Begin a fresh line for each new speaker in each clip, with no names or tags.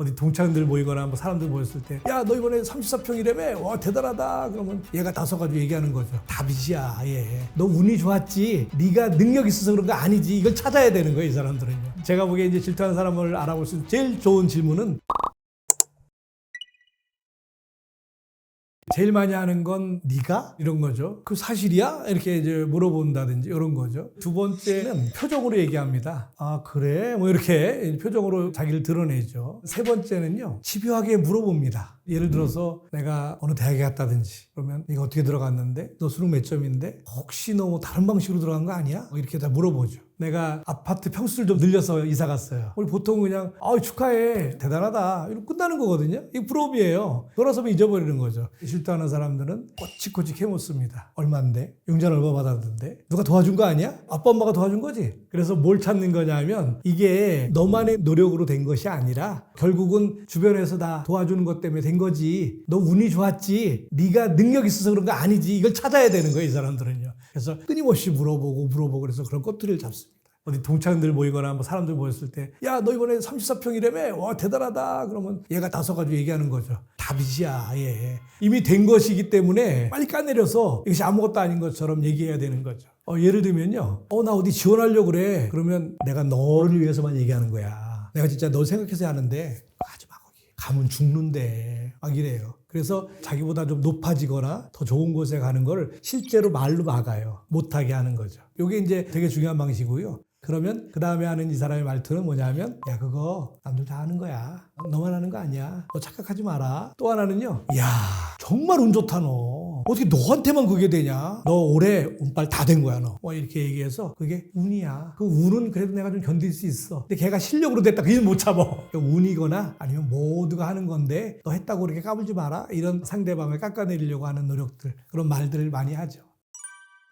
어디 동창들 모이거나 뭐 사람들 모였을 때 야 너 이번에 34평이라며 와 대단하다. 그러면 얘가 다 서가지고 얘기하는 거죠 답이지야 예 너 운이 좋았지? 네가 능력 있어서 그런 거 아니지. 이걸 찾아야 되는 거예요 이 사람들은요 제가 보기에 이제 질투하는 사람을 알아볼 수 있는 제일 좋은 질문은 제일 많이 하는 건 네가 이런 거죠. 그 사실이야? 이렇게 이제 물어본다든지 이런 거죠. 두 번째는 표정으로 얘기합니다. 아 그래? 뭐 이렇게 표정으로 자기를 드러내죠. 세 번째는요 집요하게 물어봅니다. 예를 들어서 내가 어느 대학에 갔다든지 그러면 네가 어떻게 들어갔는데 너 수능 몇 점인데 혹시 너 뭐 다른 방식으로 들어간 거 아니야? 뭐 이렇게 다 물어보죠. 내가 아파트 평수를 좀 늘려서 이사 갔어요. 우리 보통 그냥 아 축하해 대단하다 이러고 끝나는 거거든요. 이게 부러움이에요. 돌아서면 잊어버리는 거죠. 실도하는 사람들은 꼬치꼬치 캐묻습니다. 얼마인데? 용전 얼마 받았는데? 누가 도와준 거 아니야? 아빠 엄마가 도와준 거지. 그래서 뭘 찾는 거냐면 이게 너만의 노력으로 된 것이 아니라 결국은 주변에서 다 도와주는 것 때문에 된 거지. 너 운이 좋았지. 네가 능력 있어서 그런 거 아니지. 이걸 찾아야 되는 거예요, 이 사람들은요. 그래서 끊임없이 물어보고 물어보고 그래서 그런 것들을 잡습니다. 어디 동창들 모이거나 뭐 사람들 모였을 때 야 너 이번에 34평이라며 와 대단하다. 그러면 얘가 다 서가지고 얘기하는 거죠 답이지야 예. 이미 된 것이기 때문에 빨리 까내려서 이것이 아무것도 아닌 것처럼 얘기해야 되는 거죠. 어, 예를 들면요 어 나 어디 지원하려고 그래. 그러면 내가 너를 위해서만 얘기하는 거야. 내가 진짜 널 생각해서 하는데 하지 마 거기. 가면 죽는데. 막 이래요. 그래서 자기보다 좀 높아지거나 더 좋은 곳에 가는 걸 실제로 말로 막아요. 못하게 하는 거죠. 이게 이제 되게 중요한 방식이고요 그러면 그 다음에 하는 이 사람의 말투는 뭐냐면 야 그거 남들 다 하는 거야. 너만 하는 거 아니야. 너 착각하지 마라. 또 하나는요 야 정말 운 좋다 너. 어떻게 너한테만 그게 되냐? 너 올해 운빨 다 된 거야 너. 뭐 이렇게 얘기해서 그게 운이야. 그 운은 그래도 내가 좀 견딜 수 있어. 근데 걔가 실력으로 됐다. 그게 못 참어. 운이거나 아니면 모두가 하는 건데 너 했다고 그렇게 까불지 마라. 이런 상대방을 깎아내리려고 하는 노력들 그런 말들을 많이 하죠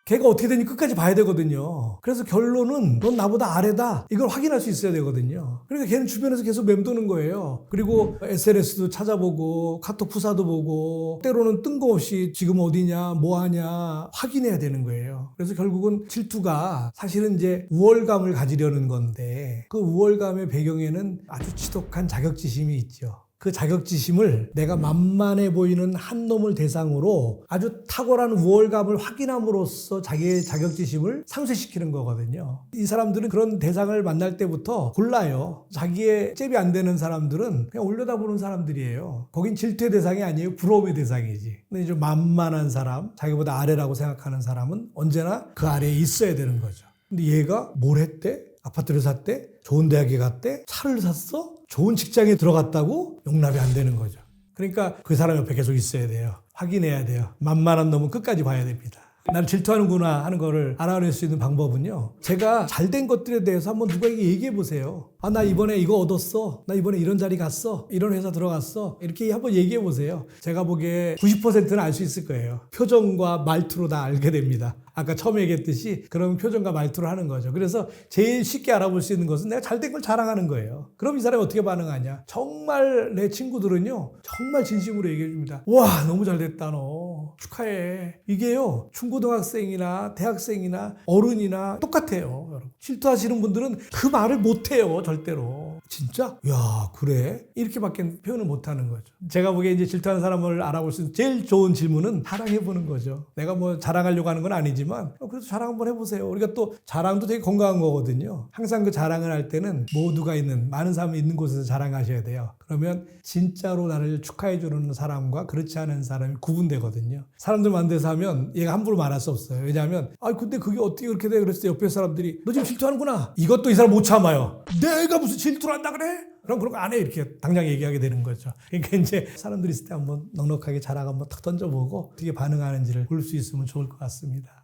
걔가 어떻게 되는지 끝까지 봐야 되거든요. 그래서 결론은 넌 나보다 아래다. 이걸 확인할 수 있어야 되거든요. 그러니까 걔는 주변에서 계속 맴도는 거예요. 그리고 SNS도 찾아보고 카톡 푸사도 보고 때로는 뜬금없이 지금 어디냐 뭐 하냐 확인해야 되는 거예요. 그래서 결국은 질투가 사실은 이제 우월감을 가지려는 건데 그 우월감의 배경에는 아주 지독한 자격지심이 있죠. 그 자격지심을 내가 만만해 보이는 한 놈을 대상으로 아주 탁월한 우월감을 확인함으로써 자기의 자격지심을 상쇄시키는 거거든요. 이 사람들은 그런 대상을 만날 때부터 골라요. 자기의 잽이 안 되는 사람들은 그냥 올려다보는 사람들이에요. 거긴 질투의 대상이 아니에요. 부러움의 대상이지. 근데 이제 만만한 사람, 자기보다 아래라고 생각하는 사람은 언제나 그 아래에 있어야 되는 거죠. 근데 얘가 뭘 했대? 아파트를 샀대? 좋은 대학에 갔대? 차를 샀어? 좋은 직장에 들어갔다고 용납이 안 되는 거죠. 그러니까 그 사람 옆에 계속 있어야 돼요. 확인해야 돼요. 만만한 놈은 끝까지 봐야 됩니다. 나를 질투하는구나 하는 거를 알아낼 수 있는 방법은요. 제가 잘 된 것들에 대해서 한번 누구에게 얘기해 보세요. 아, 나 이번에 이거 얻었어. 나 이번에 이런 자리 갔어. 이런 회사 들어갔어. 이렇게 한번 얘기해 보세요. 제가 보기에 90%는 알 수 있을 거예요. 표정과 말투로 다 알게 됩니다. 아까 처음에 얘기했듯이 그런 표정과 말투를 하는 거죠. 그래서 제일 쉽게 알아볼 수 있는 것은 내가 잘 된 걸 자랑하는 거예요. 그럼 이 사람이 어떻게 반응하냐? 정말 내 친구들은요, 정말 진심으로 얘기해 줍니다. 와, 너무 잘 됐다, 너. 축하해. 이게요, 중고등학생이나 대학생이나 어른이나 똑같아요, 여러분. 질투하시는 분들은 그 말을 못 해요, 절대 로. 진짜? 야, 그래? 이렇게밖에 표현을 못 하는 거죠. 제가 보기에 이제 질투하는 사람을 알아볼 수 있는 제일 좋은 질문은 자랑해 보는 거죠. 내가 뭐 자랑하려고 하는 건 아니지만, 어, 그래도 자랑 한번 해보세요. 우리가 또 자랑도 되게 건강한 거거든요. 항상 그 자랑을 할 때는 모두가 있는, 많은 사람이 있는 곳에서 자랑하셔야 돼요. 그러면 진짜로 나를 축하해 주는 사람과 그렇지 않은 사람이 구분되거든요. 사람들 만나서 하면 얘가 함부로 말할 수 없어요. 왜냐하면, 아, 근데 그게 어떻게 그렇게 돼? 그랬을 때 옆에 사람들이 너 지금 질투하는구나. 이것도 이 사람 못 참아요. 내가 무슨 질투를 한다 그래? 그럼 그런 거 안 해. 이렇게 당장 얘기하게 되는 거죠. 그러니까 이제 사람들이 있을 때 한번 넉넉하게 자랑 한번 탁 던져보고 어떻게 반응하는지를 볼 수 있으면 좋을 것 같습니다.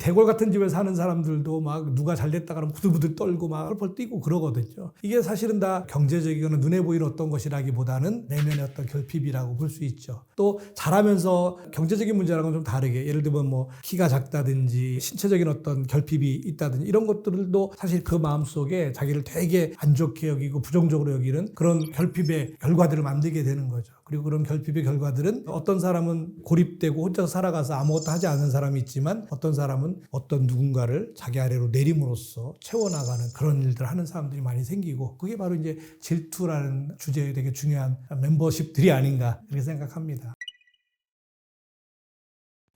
대골 같은 집에 사는 사람들도 막 누가 잘 됐다 그러면 부들부들 떨고 막 펄펄 뛰고 그러거든요. 이게 사실은 다 경제적이거나 눈에 보이는 어떤 것이라기보다는 내면의 어떤 결핍이라고 볼 수 있죠. 또 잘하면서 경제적인 문제랑은 좀 다르게 예를 들면 뭐 키가 작다든지 신체적인 어떤 결핍이 있다든지 이런 것들도 사실 그 마음속에 자기를 되게 안 좋게 여기고 부정적으로 여기는 그런 결핍의 결과들을 만들게 되는 거죠. 그리고 그런 결핍의 결과들은 어떤 사람은 고립되고 혼자서 살아가서 아무것도 하지 않는 사람이 있지만 어떤 사람은 어떤 누군가를 자기 아래로 내림으로써 채워나가는 그런 일들을 하는 사람들이 많이 생기고 그게 바로 이제 질투라는 주제에 되게 중요한 멤버십들이 아닌가 이렇게 생각합니다.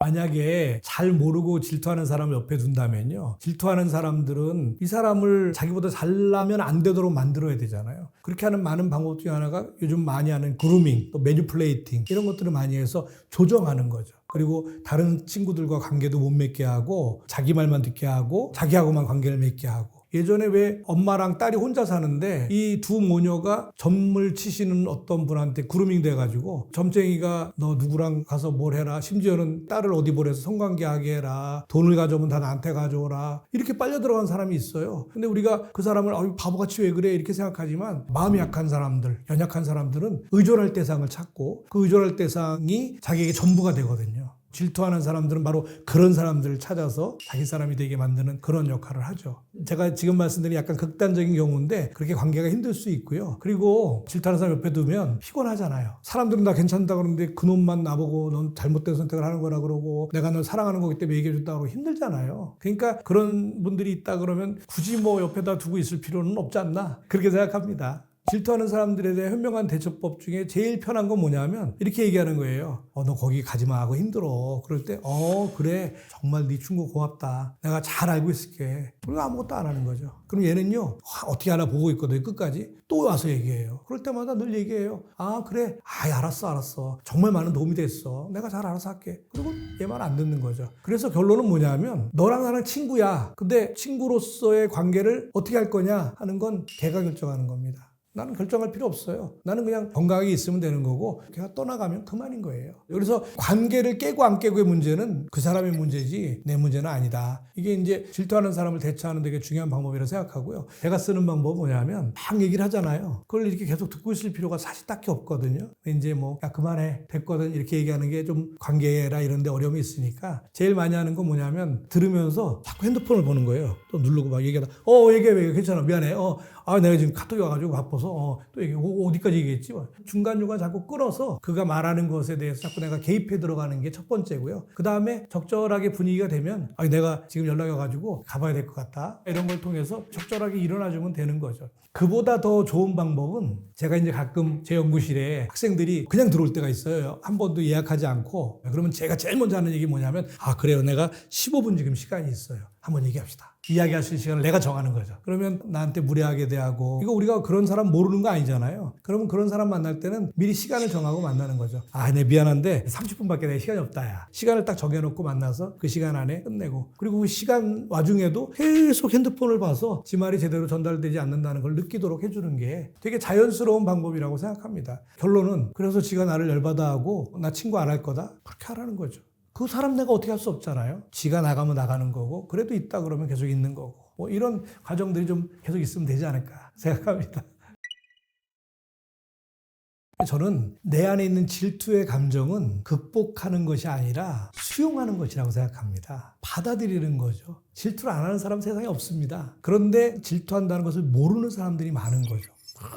만약에 잘 모르고 질투하는 사람을 옆에 둔다면요. 질투하는 사람들은 이 사람을 자기보다 잘나면 안 되도록 만들어야 되잖아요. 그렇게 하는 많은 방법 중에 하나가 요즘 많이 하는 그루밍, 또 매니플레이팅 이런 것들을 많이 해서 조정하는 거죠. 그리고 다른 친구들과 관계도 못 맺게 하고 자기 말만 듣게 하고 자기하고만 관계를 맺게 하고 예전에 왜 엄마랑 딸이 혼자 사는데 이 두 모녀가 점을 치시는 어떤 분한테 그루밍 돼가지고 점쟁이가 너 누구랑 가서 뭘 해라. 심지어는 딸을 어디 보내서 성관계하게 해라. 돈을 가져오면 다 나한테 가져오라. 이렇게 빨려 들어간 사람이 있어요. 근데 우리가 그 사람을 아 바보같이 왜 그래? 이렇게 생각하지만 마음이 약한 사람들 연약한 사람들은 의존할 대상을 찾고 그 의존할 대상이 자기에게 전부가 되거든요 질투하는 사람들은 바로 그런 사람들을 찾아서 자기 사람이 되게 만드는 그런 역할을 하죠. 제가 지금 말씀드린 약간 극단적인 경우인데 그렇게 관계가 힘들 수 있고요. 그리고 질투하는 사람 옆에 두면 피곤하잖아요. 사람들은 다 괜찮다 그러는데 그놈만 나보고 넌 잘못된 선택을 하는 거라 그러고 내가 널 사랑하는 거기 때문에 얘기해 줬다 그러고 힘들잖아요. 그러니까 그런 분들이 있다 그러면 굳이 뭐 옆에다 두고 있을 필요는 없지 않나 그렇게 생각합니다. 질투하는 사람들에 대해 현명한 대처법 중에 제일 편한 건 뭐냐면 이렇게 얘기하는 거예요. 어, 너 거기 가지 마 하고 힘들어. 그럴 때, 어, 그래. 정말 네 친구 고맙다. 내가 잘 알고 있을게. 그리고 아무것도 안 하는 거죠. 그럼 얘는요, 와, 어떻게 하나 보고 있거든요. 끝까지. 또 와서 얘기해요. 그럴 때마다 늘 얘기해요. 아, 그래. 아, 알았어, 알았어. 정말 많은 도움이 됐어. 내가 잘 알아서 할게. 그리고 얘 말 안 듣는 거죠. 그래서 결론은 뭐냐면 너랑 나랑 친구야. 근데 친구로서의 관계를 어떻게 할 거냐 하는 건 걔가 결정하는 겁니다. 나는 결정할 필요 없어요. 나는 그냥 건강하게 있으면 되는 거고 걔가 떠나가면 그만인 거예요. 그래서 관계를 깨고 안 깨고의 문제는 그 사람의 문제지 내 문제는 아니다. 이게 이제 질투하는 사람을 대처하는 되게 중요한 방법이라고 생각하고요. 제가 쓰는 방법은 뭐냐면 막 얘기를 하잖아요. 그걸 이렇게 계속 듣고 있을 필요가 사실 딱히 없거든요. 이제 뭐 야 그만해 됐거든 이렇게 얘기하는 게 좀 관계라 이런 데 어려움이 있으니까 제일 많이 하는 건 뭐냐면 들으면서 자꾸 핸드폰을 보는 거예요. 또 누르고 막 얘기하다 어 얘기해 얘기해 괜찮아 미안해 어 아, 내가 지금 카톡이 와가지고 바빠서, 어, 또 얘기, 어, 어디까지 얘기했지? 중간중간 자꾸 끌어서 그가 말하는 것에 대해서 자꾸 내가 개입해 들어가는 게 첫 번째고요. 그 다음에 적절하게 분위기가 되면, 아, 내가 지금 연락이 와가지고 가봐야 될 것 같다. 이런 걸 통해서 적절하게 일어나주면 되는 거죠. 그보다 더 좋은 방법은 제가 이제 가끔 제 연구실에 학생들이 그냥 들어올 때가 있어요. 한 번도 예약하지 않고. 그러면 제가 제일 먼저 하는 얘기 뭐냐면, 아, 그래요. 내가 15분 지금 시간이 있어요. 한번 얘기합시다. 이야기할 수 있는 시간을 내가 정하는 거죠. 그러면 나한테 무례하게 대하고 이거 우리가 그런 사람 모르는 거 아니잖아요. 그러면 그런 사람 만날 때는 미리 시간을 정하고 만나는 거죠. 아, 네 미안한데 30분밖에 내 시간이 없다 야. 시간을 딱 정해놓고 만나서 그 시간 안에 끝내고 그리고 그 시간 와중에도 계속 핸드폰을 봐서 지 말이 제대로 전달되지 않는다는 걸 느끼도록 해주는 게 되게 자연스러운 방법이라고 생각합니다. 결론은 그래서 지가 나를 열받아 하고 나 친구 안 할 거다 그렇게 하라는 거죠. 그 사람 내가 어떻게 할 수 없잖아요. 지가 나가면 나가는 거고, 그래도 있다 그러면 계속 있는 거고. 뭐 이런 과정들이 좀 계속 있으면 되지 않을까 생각합니다. 저는 내 안에 있는 질투의 감정은 극복하는 것이 아니라 수용하는 것이라고 생각합니다. 받아들이는 거죠. 질투를 안 하는 사람 세상에 없습니다. 그런데 질투한다는 것을 모르는 사람들이 많은 거죠.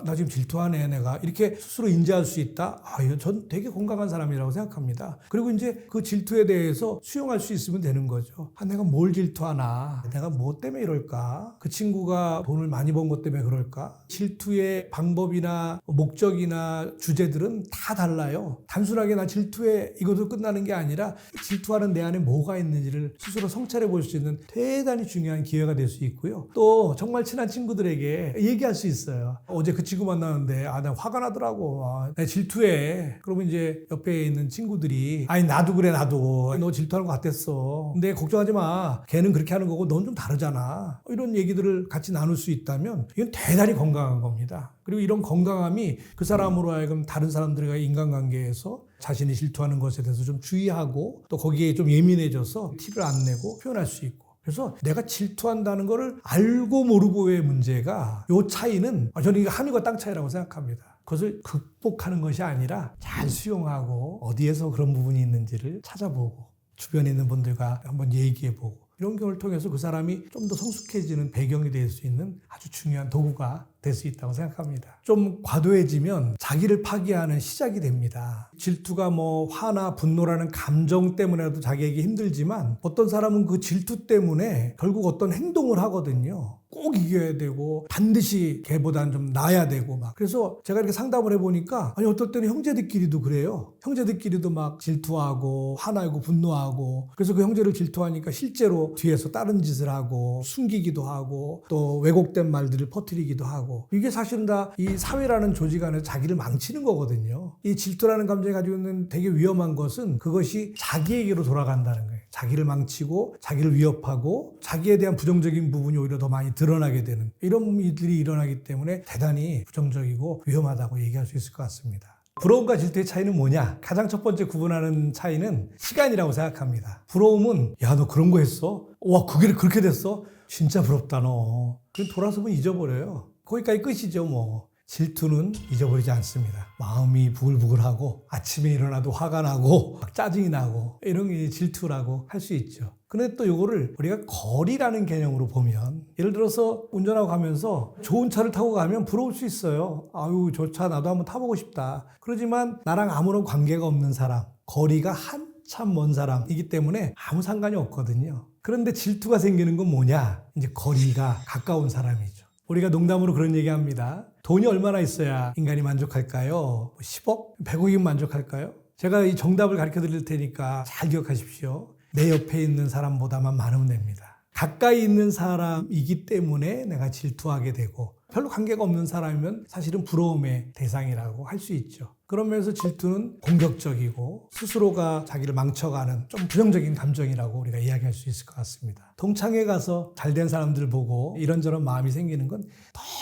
나 지금 질투하네 내가 이렇게 스스로 인지할 수 있다. 아, 전 되게 건강한 사람이라고 생각합니다. 그리고 이제 그 질투에 대해서 수용할 수 있으면 되는 거죠. 아, 내가 뭘 질투하나? 내가 뭐 때문에 이럴까? 그 친구가 돈을 많이 번 것 때문에 그럴까? 질투의 방법이나 목적이나 주제들은 다 달라요. 단순하게 나 질투에 이것으로 끝나는 게 아니라 질투하는 내 안에 뭐가 있는지를 스스로 성찰해 볼 수 있는 대단히 중요한 기회가 될 수 있고요. 또 정말 친한 친구들에게 얘기할 수 있어요. 어제 그 친구 만나는데 아, 나 화가 나더라고. 아, 나 질투해. 그러면 이제 옆에 있는 친구들이 아니 나도 그래 나도 너 질투하는 것 같았어. 근데 걱정하지 마. 걔는 그렇게 하는 거고 넌 좀 다르잖아. 이런 얘기들을 같이 나눌 수 있다면 이건 대단히 건강한 겁니다. 그리고 이런 건강함이 그 사람으로 하여금 다른 사람들과 인간관계에서 자신이 질투하는 것에 대해서 좀 주의하고 또 거기에 좀 예민해져서 티를 안 내고 표현할 수 있고 그래서 내가 질투한다는 것을 알고 모르고의 문제가 요 차이는 저는 이게 하늘과 땅 차이라고 생각합니다. 그것을 극복하는 것이 아니라 잘 수용하고 어디에서 그런 부분이 있는지를 찾아보고 주변에 있는 분들과 한번 얘기해보고 이런 경우를 통해서 그 사람이 좀 더 성숙해지는 배경이 될 수 있는 아주 중요한 도구가 될 수 있다고 생각합니다. 좀 과도해지면 자기를 파괴하는 시작이 됩니다. 질투가 뭐 화나 분노라는 감정 때문에도 자기에게 힘들지만 어떤 사람은 그 질투 때문에 결국 어떤 행동을 하거든요. 꼭 이겨야 되고 반드시 걔보다는 좀 나아야 되고 막 그래서 제가 이렇게 상담을 해보니까 아니 어떨 때는 형제들끼리도 그래요 형제들끼리도 막 질투하고 화나고 분노하고 그래서 그 형제를 질투하니까 실제로 뒤에서 다른 짓을 하고 숨기기도 하고 또 왜곡된 말들을 퍼뜨리기도 하고 이게 사실은 다 이 사회라는 조직 안에서 자기를 망치는 거거든요 이 질투라는 감정이 가지고 있는 되게 위험한 것은 그것이 자기에게로 돌아간다는 거예요 자기를 망치고 자기를 위협하고 자기에 대한 부정적인 부분이 오히려 더 많이 드러나게 되는 이런 일들이 일어나기 때문에 대단히 부정적이고 위험하다고 얘기할 수 있을 것 같습니다. 부러움과 질투의 차이는 뭐냐? 가장 첫 번째 구분하는 차이는 시간이라고 생각합니다. 부러움은 야 너 그런 거 했어? 와 그게 그렇게 됐어? 진짜 부럽다 너. 그 돌아서면 잊어버려요. 거기까지 끝이죠 뭐. 질투는 잊어버리지 않습니다. 마음이 부글부글하고 아침에 일어나도 화가 나고 막 짜증이 나고 이런 게 질투라고 할 수 있죠. 근데 또 이거를 우리가 거리라는 개념으로 보면 예를 들어서 운전하고 가면서 좋은 차를 타고 가면 부러울 수 있어요. 아유 저 차 나도 한번 타보고 싶다. 그러지만 나랑 아무런 관계가 없는 사람, 거리가 한참 먼 사람이기 때문에 아무 상관이 없거든요. 그런데 질투가 생기는 건 뭐냐? 이제 거리가 가까운 사람이죠. 우리가 농담으로 그런 얘기 합니다. 돈이 얼마나 있어야 인간이 만족할까요? 10억? 100억이면 만족할까요? 제가 이 정답을 가르쳐 드릴 테니까 잘 기억하십시오. 내 옆에 있는 사람보다만 많으면 됩니다. 가까이 있는 사람이기 때문에 내가 질투하게 되고 별로 관계가 없는 사람이면 사실은 부러움의 대상이라고 할 수 있죠. 그러면서 질투는 공격적이고 스스로가 자기를 망쳐가는 좀 부정적인 감정이라고 우리가 이야기할 수 있을 것 같습니다. 동창회 가서 잘 된 사람들 보고 이런저런 마음이 생기는 건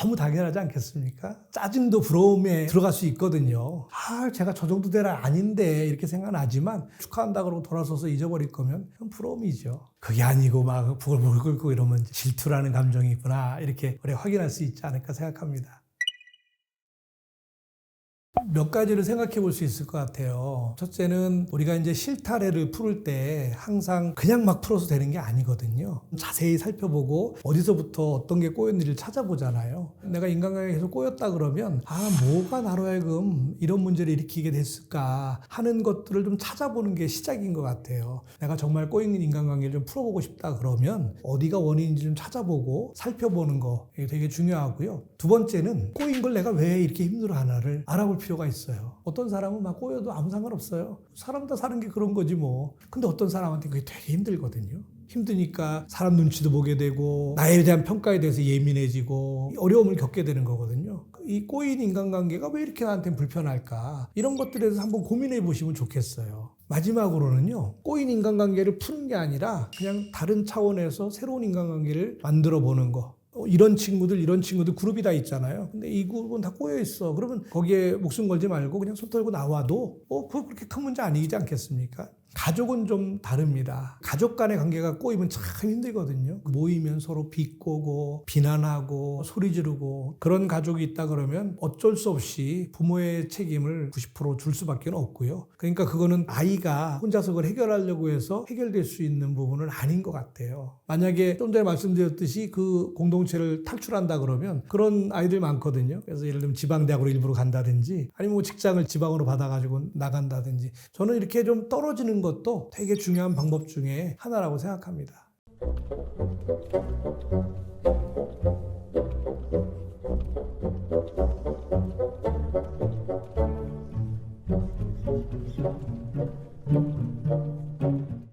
너무 당연하지 않겠습니까? 짜증도 부러움에 들어갈 수 있거든요. 아, 제가 저 정도 되라 아닌데 이렇게 생각나지만 축하한다 그러고 돌아서서 잊어버릴 거면 그건 부러움이죠. 그게 아니고 막 부글부글 끓고 이러면 질투라는 감정이 있구나 이렇게 우리가 확인할 수 있지 않을까 생각합니다. 몇 가지를 생각해 볼 수 있을 것 같아요. 첫째는 우리가 이제 실타래를 풀을 때 항상 그냥 막 풀어서 되는 게 아니거든요. 자세히 살펴보고 어디서부터 어떤 게 꼬였는지를 찾아보잖아요. 내가 인간관계에 계속 꼬였다 그러면 아, 뭐가 나로 하여금 이런 문제를 일으키게 됐을까 하는 것들을 좀 찾아보는 게 시작인 것 같아요. 내가 정말 꼬이는 인간관계를 좀 풀어보고 싶다 그러면 어디가 원인인지 좀 찾아보고 살펴보는 거 되게 중요하고요. 두 번째는 꼬인 걸 내가 왜 이렇게 힘들어 하나를 알아볼 필요가 있어요. 어떤 사람은 막 꼬여도 아무 상관없어요. 사람 다 사는 게 그런 거지 뭐. 근데 어떤 사람한테 그게 되게 힘들거든요. 힘드니까 사람 눈치도 보게 되고 나에 대한 평가에 대해서 예민해지고 어려움을 겪게 되는 거거든요. 이 꼬인 인간관계가 왜 이렇게 나한테 불편할까? 이런 것들에 대해서 한번 고민해 보시면 좋겠어요. 마지막으로는요, 꼬인 인간관계를 푸는 게 아니라 그냥 다른 차원에서 새로운 인간관계를 만들어 보는 거. 어, 이런 친구들 이런 친구들 그룹이 다 있잖아요. 근데 이 그룹은 다 꼬여 있어. 그러면 거기에 목숨 걸지 말고 그냥 손 털고 나와도 어 그렇게 큰 문제 아니지 않겠습니까? 가족은 좀 다릅니다. 가족 간의 관계가 꼬이면 참 힘들거든요. 모이면 서로 비꼬고 비난하고 소리 지르고 그런 가족이 있다 그러면 어쩔 수 없이 부모의 책임을 90%줄 수밖에 없고요. 그러니까 그거는 아이가 혼자서 그걸 해결하려고 해서 해결될 수 있는 부분은 아닌 것 같아요. 만약에 좀 전에 말씀드렸듯이 그 공동체를 탈출한다 그러면 그런 아이들 많거든요. 그래서 예를 들면 지방대학으로 일부러 간다든지 아니면 뭐 직장을 지방으로 받아가지고 나간다든지 저는 이렇게 좀 떨어지 것도 되게 중요한 방법 중에 하나라고 생각합니다.